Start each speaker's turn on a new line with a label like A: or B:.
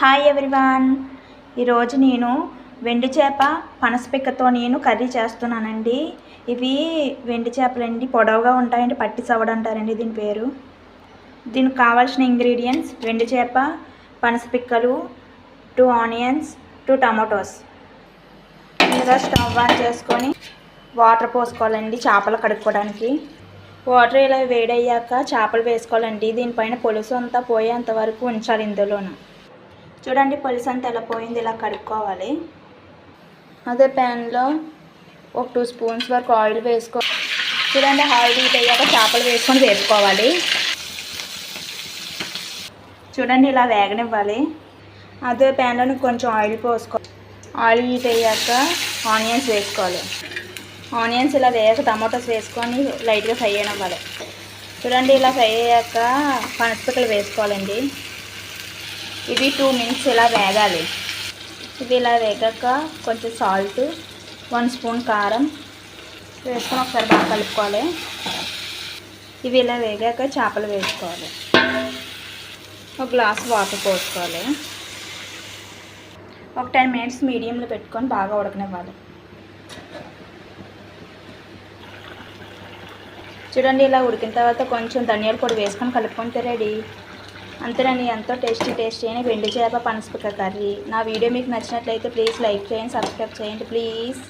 A: Hi everyone ఈరోజు నేను వెండి చేప పనసపిక్కతో నేను కర్రీ చేస్తున్నానండి. ఇవి వెండి చేపలండి పొడవుగా ఉంటాయండి పట్టి సవడ అంటారండి దీని పేరు. దీనికి కావాల్సిన ఇంగ్రీడియంట్స్ వెండి చేప పనసపిక్కలు టూ ఆనియన్స్ టూ టమాటోస్ ముందుగా స్టవ్ ఆన్ చేసుకొని వాటర్ పోసుకోవాలండి చేపలు కడుక్కోవడానికి. వాటర్ ఇలా వేడయ్యాక చేపలు వేసుకోవాలండి. దీనిపైన పులుసు అంతా పోయేంత వరకు ఉంచాలి ఇందులోనూ. చూడండి పులుసు అంతా ఎలా పోయింది ఇలా కడుక్కోవాలి. అదే ప్యాన్లో ఒక టూ స్పూన్స్ వరకు ఆయిల్ వేసుకో చూడండి ఆయిల్ హీట్ అయ్యాక చేపలు వేసుకొని వేపుకోవాలి. చూడండి ఇలా వేగనివ్వాలి. అదే ప్యాన్లో కొంచెం ఆయిల్ పోసుకో. ఆయిల్ హీట్ అయ్యాక ఆనియన్స్ వేసుకోవాలి. ఆనియన్స్ ఇలా వేయక టమాటోస్ వేసుకొని లైట్గా ఫ్రై అవ్వాలి చూడండి ఇలా ఫ్రై అయ్యాక పనసపిక్కలు వేసుకోవాలండి. ఇవి టూ మినిట్స్ ఇలా వేగాలి. ఇది ఇలా వేగాక కొంచెం సాల్ట్ వన్ స్పూన్ కారం వేసుకొని ఒకసారి బాగా కలుపుకోవాలి. ఇవి ఇలా వేగాక చేపలు వేసుకోవాలి. ఒక గ్లాస్ వాటర్ పోసుకోవాలి. ఒక టెన్ మినిట్స్ మీడియంలో పెట్టుకొని బాగా ఉడకనివ్వాలి. చూడండి ఇలా ఉడికిన తర్వాత కొంచెం ధనియాల పొడి వేసుకొని కలుపుకుంటే రెడీ అంతేనండి ఎంతో టేస్టీ టేస్టీ అయిన వెండి చేప పనసపక్క కర్రీ. నా వీడియో మీకు నచ్చినట్లయితే ప్లీజ్ లైక్ చేయండి సబ్స్క్రైబ్ చేయండి ప్లీజ్.